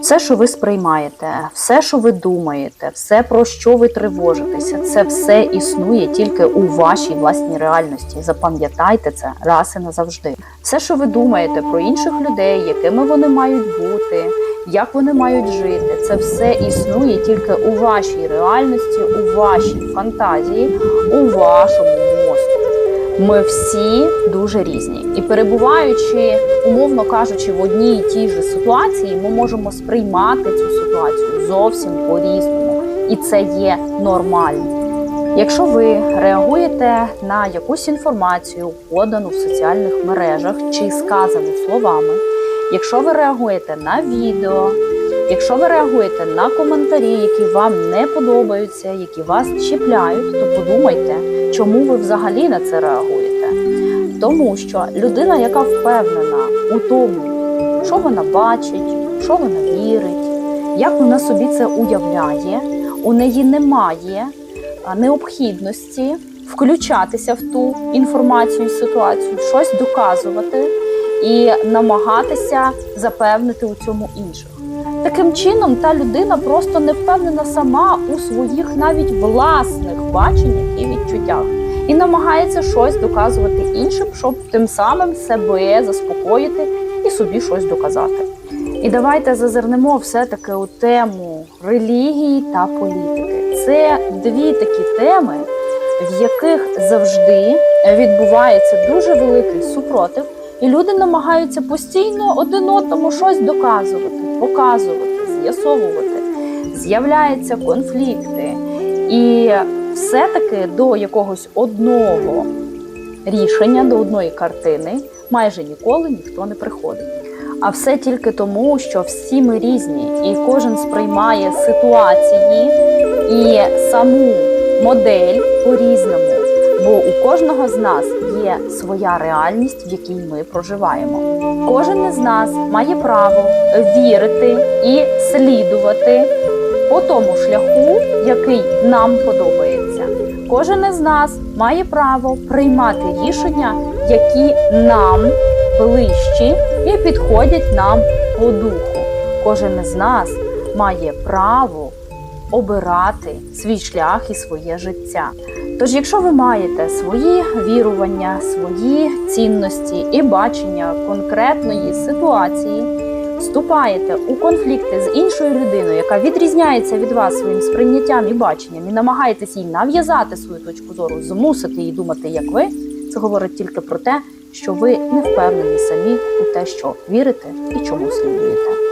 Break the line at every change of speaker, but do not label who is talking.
Все, що ви сприймаєте, все, що ви думаєте, все, про що ви тривожитеся, це все існує тільки у вашій власній реальності. Запам'ятайте це раз і назавжди. Все, що ви думаєте про інших людей, якими вони мають бути, як вони мають жити, це все існує тільки у вашій реальності, у вашій фантазії, у вашому мозку. Ми всі дуже різні, і перебуваючи, умовно кажучи, в одній і тій же ситуації, ми можемо сприймати цю ситуацію зовсім по-різному, і це є нормально. Якщо ви реагуєте на якусь інформацію, подану в соціальних мережах чи сказану словами, якщо ви реагуєте на відео, якщо ви реагуєте на коментарі, які вам не подобаються, які вас чіпляють, то подумайте, чому ви взагалі на це реагуєте. Тому що людина, яка впевнена у тому, що вона бачить, що вона вірить, як вона собі це уявляє, у неї немає необхідності включатися в ту інформацію ситуацію, щось доказувати і намагатися запевнити у цьому інших. Таким чином, та людина просто не впевнена сама у своїх навіть власних баченнях і відчуттях, і намагається щось доказувати іншим, щоб тим самим себе заспокоїти і собі щось доказати. І давайте зазирнемо все-таки у тему релігії та політики. Це дві такі теми, в яких завжди відбувається дуже великий супротив, і люди намагаються постійно один одному щось доказувати, показувати, з'ясовувати. З'являються конфлікти, і все-таки до якогось одного рішення, до одної картини майже ніколи ніхто не приходить. А все тільки тому, що всі ми різні, і кожен сприймає ситуації і саму модель по-різному. Бо у кожного з нас є своя реальність, в якій ми проживаємо. Кожен із нас має право вірити і слідувати по тому шляху, який нам подобається. Кожен із нас має право приймати рішення, які нам ближчі і підходять нам по духу. Кожен із нас має право обирати свій шлях і своє життя. Тож, якщо ви маєте свої вірування, свої цінності і бачення конкретної ситуації, вступаєте у конфлікти з іншою людиною, яка відрізняється від вас своїм сприйняттям і баченням, і намагаєтесь їй нав'язати свою точку зору, змусити її думати, як ви, це говорить тільки про те, що ви не впевнені самі у те, що вірите і чому слідуєте.